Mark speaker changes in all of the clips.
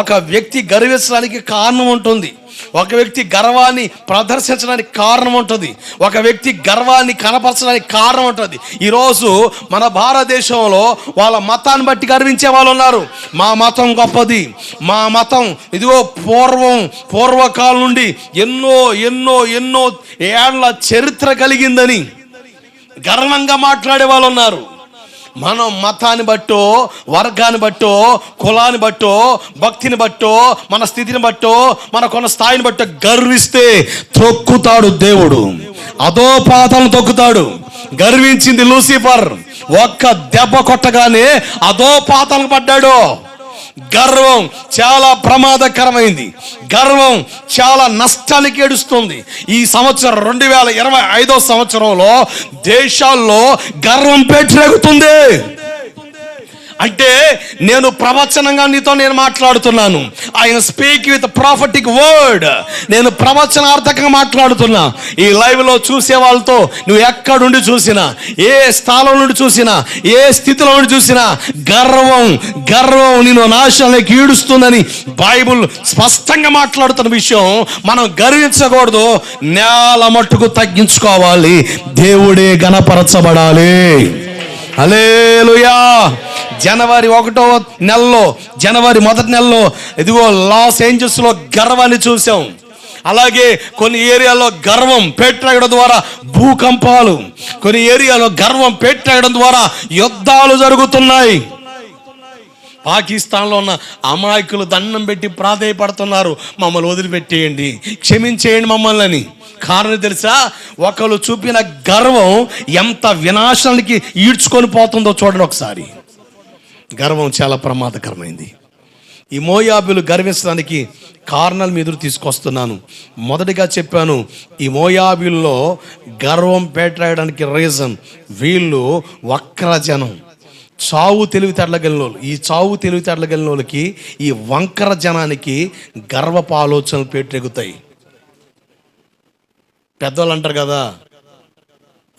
Speaker 1: ఒక వ్యక్తి గర్వించడానికి కారణం ఉంటుంది. ఒక వ్యక్తి గర్వాన్ని ప్రదర్శించడానికి కారణం ఉంటుంది. ఒక వ్యక్తి గర్వాన్ని కనపరచడానికి కారణం ఉంటుంది. ఈరోజు మన భారతదేశంలో వాళ్ళ మతాన్ని బట్టి గర్వించే వాళ్ళు ఉన్నారు. మా మతం గొప్పది. మా మతం ఇదిగో పూర్వం పూర్వకాలం నుండి ఎన్నో ఎన్నో ఎన్నో ఏళ్ళ చరిత్ర కలిగిందని గర్వంగా మాట్లాడే వాళ్ళు ఉన్నారు. మనం మతాన్ని బట్టో వర్గాన్ని బట్టో కులాన్ని బట్టో భక్తిని బట్టో మన స్థితిని బట్టో మన కొన్న స్థాయిని బట్టో గర్విస్తే తొక్కుతాడు దేవుడు. అదో తొక్కుతాడు. గర్వించింది లూసిఫర్. ఒక్క దెబ్బ కొట్టగానే అదో పడ్డాడు. గర్వం చాలా ప్రమాదకరమైంది. గర్వం చాలా నష్టానికి ఏడుస్తుంది. ఈ సంవత్సరం రెండు వేల ఇరవై ఐదో సంవత్సరంలో దేశాల్లో గర్వం పెట్టిరేగుతుంది అంటే నేను ప్రవచనంగా నీతో నేను మాట్లాడుతున్నాను. ఆయన స్పీక్ విత్ ప్రాఫిటిక్ వర్డ్ నేను ప్రవచనార్థకంగా మాట్లాడుతున్నా. ఈ లైవ్లో చూసే వాళ్ళతో నువ్వు ఎక్కడుండి చూసినా ఏ స్థానం నుండి చూసినా ఏ స్థితిలో నుండి చూసినా గర్వం గర్వం నేను నాశనానికి ఈడుస్తుందని బైబుల్ స్పష్టంగా మాట్లాడుతున్న విషయం మనం గర్వించకూడదు. నేల మట్టుకు తగ్గించుకోవాలి. దేవుడే గణపరచబడాలి. హలేలుయా జనవరి ఒకటో నెలలో జనవరి మొదటి నెలలో ఇదిగో లాస్ ఏంజల్స్లో గర్వాన్ని చూసాం అలాగే కొన్ని ఏరియాలో గర్వం పెట్టడం ద్వారా భూకంపాలు కొన్ని ఏరియాలో గర్వం పెట్టడం ద్వారా యుద్ధాలు జరుగుతున్నాయి. పాకిస్తాన్లో ఉన్న అమాయకులు దండం పెట్టి ప్రాధేయపడుతున్నారు. మమ్మల్ని వదిలిపెట్టేయండి క్షమించేయండి మమ్మల్ని. అని కారణం తెలుసా? ఒకరు చూపిన గర్వం ఎంత వినాశానికి ఈడ్చుకొని పోతుందో చూడండి ఒకసారి. గర్వం చాలా ప్రమాదకరమైంది. ఈ మోయాబులు గర్వించడానికి కారణాలు మీ ఎదురు తీసుకొస్తున్నాను. మొదటిగా చెప్పాను ఈ మోయాబుల్లో గర్వం పేటరాయడానికి రీజన్ వీళ్ళు వక్ర జనం చావు తెలివితేటల వాళ్ళు ఈ చావు తెలివితేటల వాళ్ళకి ఈ వంకర జనానికి గర్వపు ఆలోచనలు పేటరెగుతాయి పెద్దవాళ్ళు అంటారు కదా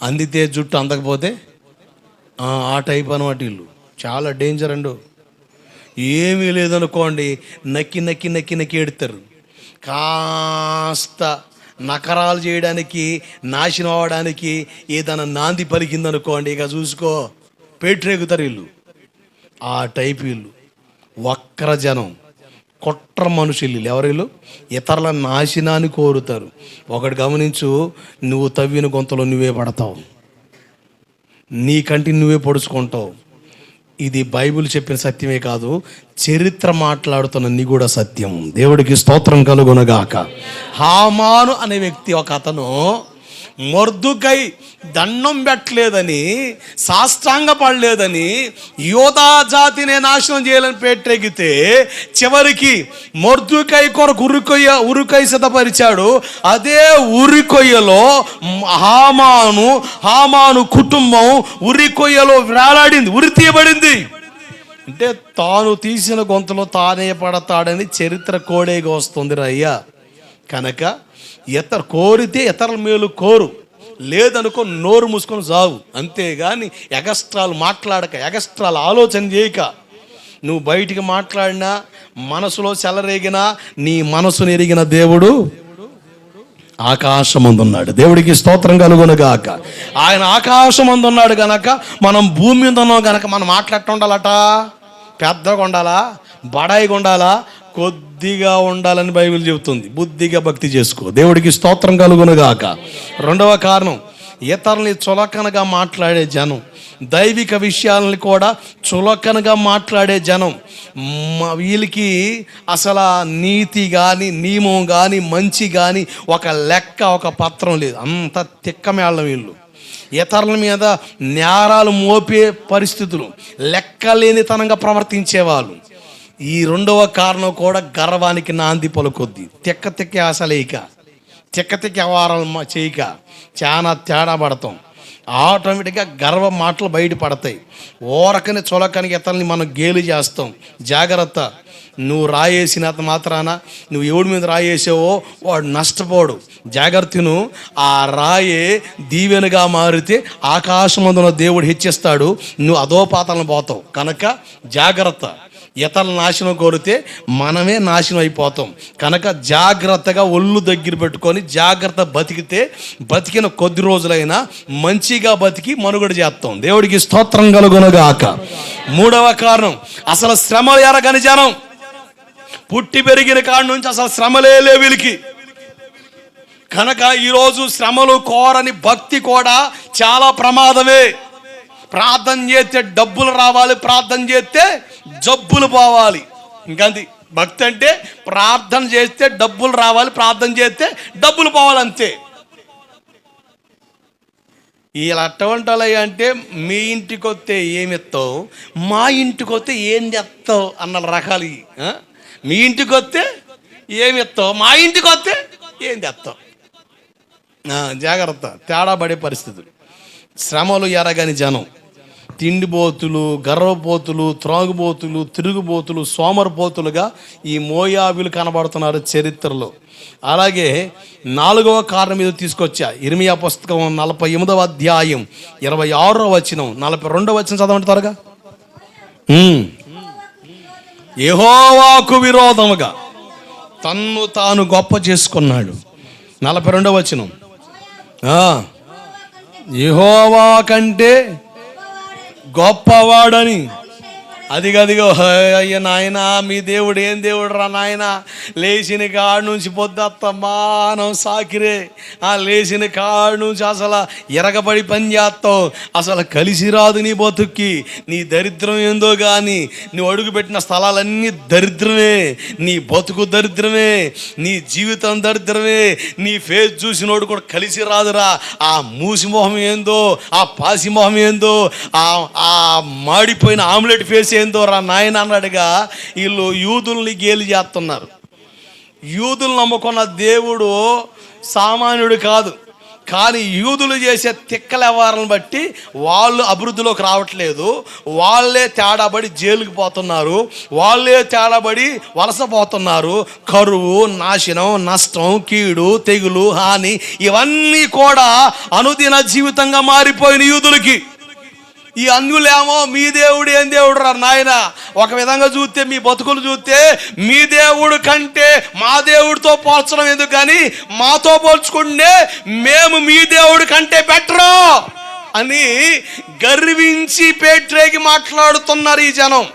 Speaker 1: అందితే జుట్టు అందకపోతే ఆ, ఆ టైప్ అనమాట వీళ్ళు. చాలా డేంజర్ అండు. ఏమీ లేదనుకోండి నక్కి నక్కి నక్కి నక్కి ఎడతారు కాస్త నకరాలు చేయడానికి నాశనం అవ్వడానికి ఏదైనా నాంది పలికిందనుకోండి ఇక చూసుకో పేట్రేగుతారు వీళ్ళు. ఆ టైప్ వీళ్ళు. వక్ర జనం. కుట్ర మనుషులు ఎవరు వీళ్ళు? ఇతరుల నాశనాన్ని కోరుతారు. ఒకటి గమనించు నువ్వు తవ్విన గొంతలో నువ్వే పడతావు. నీ కంటి నువ్వే పొడుచుకుంటావు. ఇది బైబిల్ చెప్పిన సత్యమే కాదు చరిత్ర మాట్లాడుతున్న నీ కూడా సత్యం. దేవుడికి స్తోత్రం కలుగునగాక. హామాను అనే వ్యక్తి ఒక అతను మొర్దుకై దండం పెట్టలేదని సాష్టాంగ పడలేదని యోధా జాతిని నాశనం చేయాలని పెట్టెగితే చివరికి మొర్దుకై కొరకు ఉరికొయ్య ఉరికై సిద్ధపరిచాడు. అదే ఉరికొయ్యలో హామాను హామాను కుటుంబం ఉరికొయ్యలో వేలాడింది ఉరి తీయబడింది. అంటే తాను తీసిన గొంతులో తానే పడతాడని చరిత్ర కోడేగా వస్తుంది రయ్యా కనుక ఇతర కోరితే ఇతరుల మేలు కోరు. లేదనుకో నోరు మూసుకొని సాగు అంతేగాని ఎగస్ట్రాలు మాట్లాడక ఎగస్ట్రాలు ఆలోచన చేయక. నువ్వు బయటికి మాట్లాడినా మనసులో చెలరేగినా నీ మనసును ఎరిగిన దేవుడు ఆకాశమందున్నాడు. దేవుడికి స్తోత్రం కలుగునుగాక ఆయన ఆకాశమందున్నాడు గనక మనం భూమి మీద ఉన్నాం గనక మనం మాట్లాడుతుండాలట. పెద్దగా ఉండాలా? బడాయిగా ఉండాలా? కొద్దిగా ఉండాలని బైబిల్ చెబుతుంది. బుద్ధిగా భక్తి చేసుకో. దేవుడికి స్తోత్రం కలుగునుగాక. రెండవ కారణం ఇతరుని చులకనగా మాట్లాడే జనం. దైవిక విషయాలని కూడా చులకనగా మాట్లాడే జనం. వీళ్ళకి అసలు నీతి కానీ నియమం కానీ మంచి కానీ ఒక లెక్క ఒక పత్రం లేదు. అంత తిక్కమేళ్ళం వీళ్ళు. ఇతరుల మీద నేరాలు మోపే పరిస్థితులు. లెక్కలేనితనంగా ప్రవర్తించేవాళ్ళు. ఈ రెండవ కారణం కూడా గర్వానికి నాంది పలుకొద్ది. తిక్క తిక్క ఆశలేక తిక్క తిక్క వ్యవహారాలు చేయక. చాలా తేడా పడతాం. ఆటోమేటిక్గా గర్వ మాటలు బయట పడతాయి. ఓరకని చొలకని ఇతరుల్ని మనం గేలి చేస్తాం. జాగ్రత్త. నువ్వు రాయేసినంత మాత్రాన నువ్వు ఎవడి మీద రాయేసావో వాడు నష్టపోడు. జాగ్రత్తను. ఆ రాయే దీవెనగా మారితే ఆకాశమందున దేవుడు హెచ్చిస్తాడు. నువ్వు అధోపాతాలను పోతావు. కనుక జాగ్రత్త. ఇతరుల నాశనం కోరితే మనమే నాశనం అయిపోతాం. కనుక జాగ్రత్తగా ఒళ్ళు దగ్గర పెట్టుకొని జాగ్రత్త బతికితే బతికిన కొద్ది రోజులైనా మంచిగా బతికి మనుగడ చేస్తాం. దేవుడికి స్తోత్రం కలుగునగాక. మూడవ కారణం అసలు శ్రమలు ఎరగని జనం పుట్టి పెరిగిన కాడ నుంచి అసలు శ్రమలే వీళ్ళకి. కనుక ఈరోజు శ్రమలు కోరని భక్తి కూడా చాలా ప్రమాదమే. ప్రార్థన చేస్తే డబ్బులు రావాలి ప్రార్థన చేస్తే జబ్బులు పోవాలి. ఇంకంది భక్తి అంటే ప్రార్థన చేస్తే డబ్బులు రావాలి ప్రార్థన చేస్తే డబ్బులు పోవాలి అంతే. వీళ్ళు అటువంటి వాళ్ళు అంటే మీ ఇంటికి వస్తే ఏమిస్తావు మా ఇంటికి వస్తే ఏం తెస్తావు అన్న రకాలు మీ ఇంటికి వస్తే ఏమిస్తావు మా ఇంటికి వస్తే ఏం తెస్తావు జాగ్రత్త తేడా పడే పరిస్థితులు. శ్రమలు ఎరగని జనం. తిండిపోతులు గర్వపోతులు త్రాగుబోతులు తిరుగుబోతులు సోమరపోతులుగా ఈ మోయాబులు కనబడుతున్నారు చరిత్రలో. అలాగే నాలుగవ కారణం మీద తీసుకొచ్చా. ఇరిమియా పుస్తకం నలభై ఎనిమిదవ అధ్యాయం ఇరవై ఆరో వచనం నలభై రెండవ వచనం చదవండి త్వరగా. ఉమ్. విరోధముగా తన్ను తాను గొప్ప చేసుకున్నాడు. నలభై రెండవ వచనం. యహోవా కంటే గొప్పవాడని అదిగదిగో అయ్య నాయన మీ దేవుడు ఏం దేవుడు రా నాయన? లేచిన కాడు నుంచి పొద్దుత్తమానం సాకిరే. ఆ లేచిన కాడు నుంచి అసలు ఎరగబడి పని చేస్తావు. అసలు కలిసి రాదు నీ బతుక్కి. నీ దరిద్రం ఏందో కానీ నువ్వు అడుగుపెట్టిన స్థలాలన్నీ దరిద్రమే. నీ బతుకు దరిద్రమే. నీ జీవితం దరిద్రమే. నీ ఫేస్ చూసినోడు కూడా కలిసి రాదురా. ఆ మూసి మొహం ఏందో ఆ పాసి మొహం ఏందో ఆ ఆ మాడిపోయిన ఆమ్లెట్ ఫేస్ ఏందో రా నాయన అన్నాడుగా వీళ్ళు యూదుల్ని గేలి చేస్తున్నారు. యూదులు నమ్ముకున్న దేవుడు సామాన్యుడు కాదు. కానీ యూదులు చేసే తిక్కల వ్యవహారాలను బట్టి వాళ్ళు అభివృద్ధిలోకి రావట్లేదు. వాళ్ళే తేడాబడి జైలుకి పోతున్నారు. వాళ్ళే తేడాబడి వలసపోతున్నారు కరువు నాశనం నష్టం కీడు తెగులు హాని ఇవన్నీ కూడా అనుదిన జీవితంగా మారిపోయిన యూదులకి. ఈ అన్యులేమో మీ దేవుడు ఏం దేవుడు రా నాయన? ఒక విధంగా చూస్తే మీ బతుకులు చూస్తే మీ దేవుడు కంటే మా దేవుడితో పోల్చడం ఎందుకు కానీ మాతో పోల్చుకుంటే మేము మీ దేవుడి కంటే బెటరు అని గర్వించి పేట్రేకి మాట్లాడుతున్నారు ఈ జనం.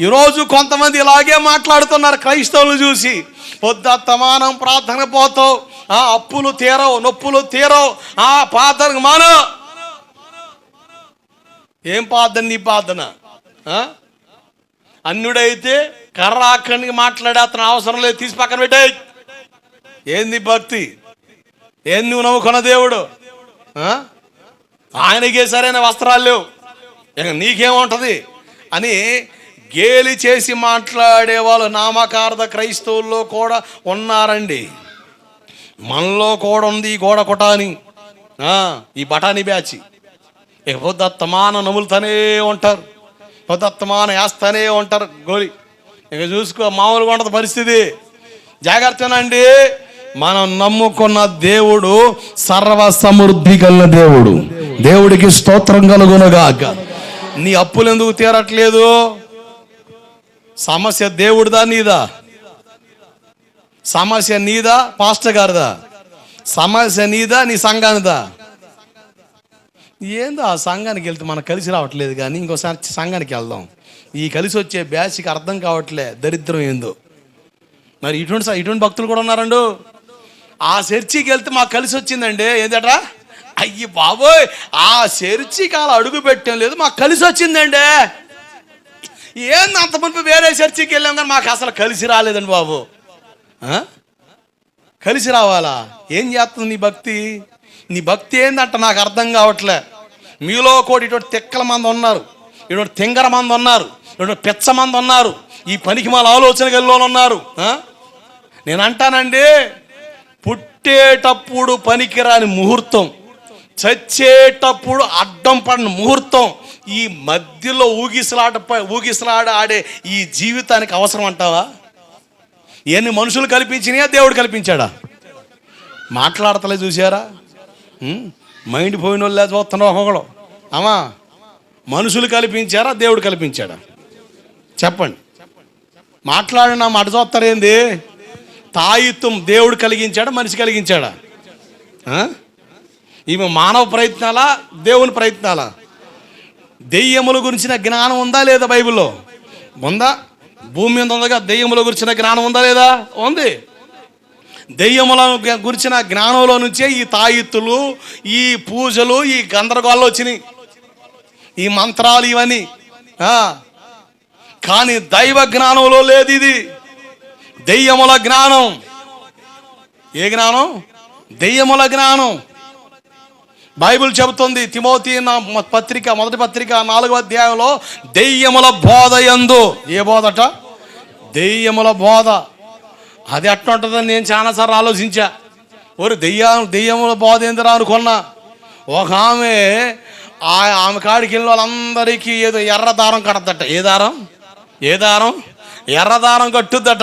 Speaker 1: ఈరోజు కొంతమంది ఇలాగే మాట్లాడుతున్నారు క్రైస్తవులు చూసి. పొద్దు తమానం ప్రార్థన పోతావు ఆ అప్పులు తీరవు నొప్పులు తీరవు ఆ ప్రార్థనకు మానవు. ఏం ప్రార్థన నీ ప్రార్థన అన్నుడైతే అన్యుడైతే కర్ర అక్కడికి మాట్లాడే అతను అవసరం లేదు. తీసి పక్కన పెట్టేయ్ ఏంది భక్తి? ఏం నువ్వు నవ్వుకున్న దేవుడు? ఆయనకే సరైన వస్త్రాలు లేవు. ఇక అని గేలి చేసి మాట్లాడే వాళ్ళు నామకార్థ క్రైస్తవుల్లో కూడా ఉన్నారండి. మనలో కూడా ఉంది ఈ గోడ కొటాని. ఈ బఠానీ బ్యాచి. ఇక పొద్దుత్తమాన నములుతూనే ఉంటారు. పొద్దుత్తమాన వేస్తూనే ఉంటారు. గోలి. ఇక చూసుకో మామూలుగా ఉండదు పరిస్థితి. జాగ్రత్తనండి. మనం నమ్ముకున్న దేవుడు సర్వ సమృద్ధి గల దేవుడు. దేవుడికి స్తోత్రం కలుగునగాక. నీ అప్పులు ఎందుకు తీరట్లేదు? సమస్య దేవుడిదా నీదా? సమస్య నీదా? పాస్టర్ గారిదా? సమస్య నీదా? నీ సంఘానిదా? ఏందో ఆ సంఘానికి వెళ్తే మనకు కలిసి రావట్లేదు కానీ ఇంకోసారి సంఘానికి వెళ్దాం. ఈ కలిసి వచ్చే బ్యాచ్కి అర్థం కావట్లే దరిద్రం ఏందో. మరి ఇటువంటి ఇటువంటి భక్తులు కూడా ఉన్నారండు. ఆ చర్చికి వెళ్తే మాకు కలిసి వచ్చిందండి. ఏంటట్రా అయ్యి బాబోయ్ ఆ చర్చికి అలా అడుగు పెట్టడం లేదు మాకు కలిసి వచ్చిందండి. ఏంది అంత మునుపు వేరే చర్చికి వెళ్ళాం కానీ మాకు అసలు కలిసి రాలేదండి బాబు. కలిసి రావాలా? ఏం చేస్తుంది నీ భక్తి? నీ భక్తి ఏందంట నాకు అర్థం కావట్లే. మీలో కూడా ఇటువంటి తిక్కల మంది ఉన్నారు. ఇటువంటి తింగర మంది ఉన్నారు. ఇటువంటి పిచ్చ మంది ఉన్నారు. ఈ పనికి మన ఆలోచన గల్లో ఉన్నారు. నేను అంటానండి పుట్టేటప్పుడు పనికిరాని ముహూర్తం చచ్చేటప్పుడు అడ్డం పడిన ముహూర్తం ఈ మధ్యలో ఊగిసలాట ఊగిసలాడ ఆడే ఈ జీవితానికి అవసరం అంటావా? ఎన్ని మనుషులు కల్పించినాయా దేవుడు కల్పించాడా? మాట్లాడతలే చూసారా మైండ్ పోయిన వాళ్ళే చూస్తున్నావు ఒక్కొక్కడు అమ్మా. మనుషులు కల్పించారా దేవుడు కల్పించాడా? చెప్పండి. మాట్లాడిన మాట చూస్తారేంది తాయిత్వం దేవుడు కలిగించాడా మనిషి కలిగించాడా? ఈమె మానవ ప్రయత్నాలా దేవుని ప్రయత్నాలా? దెయ్యముల గురించిన జ్ఞానం ఉందా లేదా బైబిల్లో? ఉందా? భూమి మీద ఉందగా దెయ్యముల గురించిన జ్ఞానం ఉందా లేదా? ఉంది. దెయ్యముల గురించిన జ్ఞానంలో నుంచే ఈ తాయిత్తులు ఈ పూజలు ఈ గందరగోళాలు వచ్చినాయి. ఈ మంత్రాలు ఇవన్నీ. కానీ దైవ జ్ఞానంలో లేదు ఇది. దెయ్యముల జ్ఞానం. ఏ జ్ఞానం? దెయ్యముల జ్ఞానం. బైబిల్ చెబుతుంది తిమోతి నా పత్రిక మొదటి పత్రిక నాలుగో అధ్యాయంలో దెయ్యముల బోధ ఎందు. ఏ బోధట? దెయ్యముల బోధ. అది అట్లా ఉంటుందని నేను చాలాసార్లు ఆలోచించా. ఒరు దెయ్య దెయ్యము బోధ అనుకున్నా ఒక ఆమె ఆ ఆమె కాడికి వెళ్ళిన వాళ్ళందరికీ ఏదో ఎర్ర దారం కడద్దట. ఏ దారం? ఏ దారం? ఎర్ర దారం కట్టుద్దట.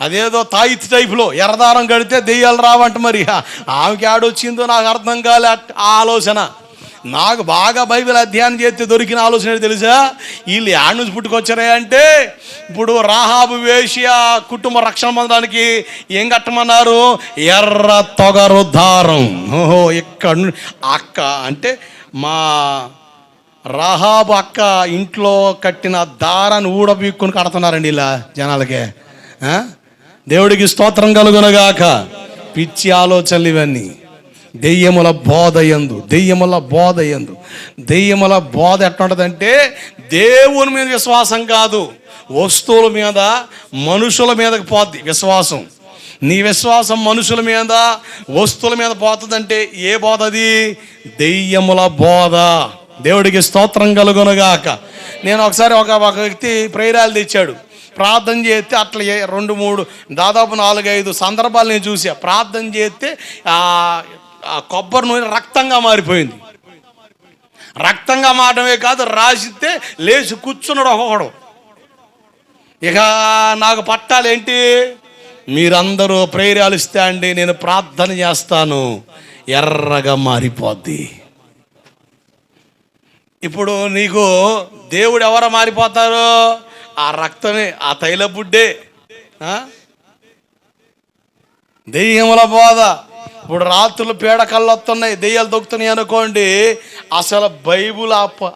Speaker 1: అదేదో తాయిత్ టైప్లో ఎర్రదారం కడితే దెయ్యాలు రావంట మరి. ఆమెకి ఆడొచ్చిందో నాకు అర్థం కాలే అట్- ఆలోచన. నాకు బాగా బైబిల్ అధ్యయనం చేస్తే దొరికిన ఆలోచన తెలుసా? వీళ్ళు యాడ్ నుంచి పుట్టుకొచ్చారే అంటే ఇప్పుడు రాహాబు వేషియా కుటుంబ రక్షణ పొందడానికి ఏం కట్టమన్నారు? ఎర్ర తొగరు దారం ఓహో ఇక్కడ నుండి అక్క అంటే మా రాహాబు అక్క ఇంట్లో కట్టిన దారాన్ని ఊడబీక్కుని కడుతున్నారండి ఇలా జనాలకే. దేవుడికి స్తోత్రం కలుగునగాక. పిచ్చి ఆలోచనలు ఇవన్నీ. దెయ్యముల బోధ ఎందు దెయ్యముల బోధ ఎందు దెయ్యముల బోధ ఎట్లా ఉంటుందంటే దేవుని మీద విశ్వాసం కాదు వస్తువుల మీద మనుషుల మీదకి పోద్ది విశ్వాసం. నీ విశ్వాసం మనుషుల మీద వస్తువుల మీద పోతుందంటే ఏ బోధ అది? దెయ్యముల బోధ. దేవుడికి స్తోత్రం కలుగునగాక. నేను ఒకసారి ఒక ఒక వ్యక్తి ప్రేరాలు తెచ్చాడు. ప్రార్థన చేస్తే అట్లా రెండు మూడు దాదాపు నాలుగైదు సందర్భాలు నేను చూసా ప్రార్థన చేస్తే కొబ్బరి నూనె రక్తంగా మారిపోయింది. రక్తంగా మారడమే కాదు రాసిస్తే లేచి కూర్చున్నాడు ఒక్కొక్కడు ఇక నాకు పట్టాలు ఏంటి మీరందరూ ప్రేరాలిస్తే అండి నేను ప్రార్థన చేస్తాను. ఎర్రగా మారిపోద్ది. ఇప్పుడు నీకు దేవుడు ఎవరు మారిపోతారు? ఆ రక్తమే ఆ తైల బుడ్డే దెయ్యముల బోధ. ఇప్పుడు రాత్రులు పీడకళ్ళు వస్తున్నాయి దెయ్యాలు దొక్కుతున్నాయి అనుకోండి అసలు బైబుల్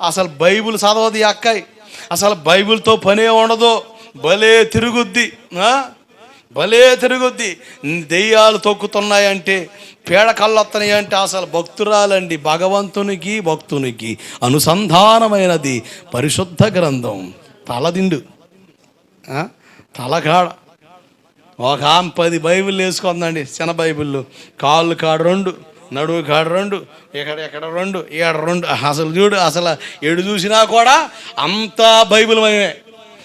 Speaker 1: అసలు బైబుల్ చదవదు ఈ అక్కాయి అసలు బైబిల్తో పనే ఉండదు. భలే తిరుగుద్ది భలే తిరుగుద్ది. దెయ్యాలు తొక్కుతున్నాయంటే పీడ వస్తున్నాయి అంటే అసలు భక్తురాలండి భగవంతునికి భక్తునికి అనుసంధానమైనది పరిశుద్ధ గ్రంథం. తలదిండు తలగాడ. తలకాడ ఒక ఆమె పది బైబిల్ వేసుకుందండి చిన్న బైబిళ్ళు. కాళ్ళు కాడు రెండు నడువు కాడు రెండు ఇక్కడ ఇక్కడ రెండు ఇక్కడ రెండు. అసలు చూడు అసలు ఎడు చూసినా కూడా అంతా బైబిల్ మయమే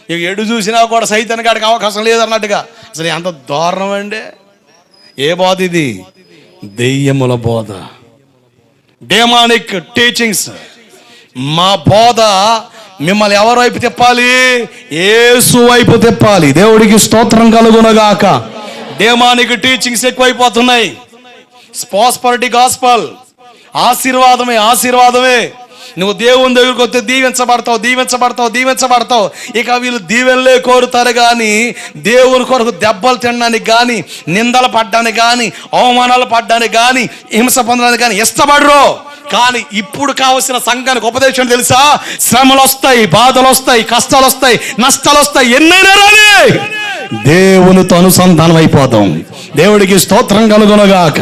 Speaker 1: ఇక ఎడు చూసినా కూడా సైతానికి ఆడికి అవకాశం లేదన్నట్టుగా. అసలు ఎంత దారుణం అండి. ఏ బోధ ఇది? దెయ్యముల బోధ. డేమానిక్ టీచింగ్స్ మా బోధ మిమ్మల్ని ఎవరి వైపు తిప్పాలి? ఏసు వైపు తిప్పాలి. దేవుడికి స్తోత్రం కలుగునగాక. దేమానికి టీచింగ్స్ ఎక్కువైపోతున్నాయి. స్పాస్పరిటీ గాస్పల్ ఆశీర్వాదమే ఆశీర్వాదమే. నువ్వు దేవుని దగ్గరికి వస్తే దీవించబడతావు దీవించబడతావు దీవించబడతావు. ఇక వీళ్ళు దీవెనలే కోరుతారు కానీ దేవుని కొరకు దెబ్బలు తినడానికి కానీ నిందలు పడ్డానికి కానీ అవమానాలు పడ్డానికి కానీ హింస పొందడానికి కానీ ఇష్టపడరు. కానీ ఇప్పుడు కావలసిన సంఘానికి ఉపదేశం తెలుసా? శ్రమలు వస్తాయి బాధలు వస్తాయి కష్టాలు వస్తాయి నష్టాలు వస్తాయి ఎన్నైనా రాని దేవునితో అనుసంధానం అయిపోతాం దేవుడికి స్తోత్రం కలుగునగాక.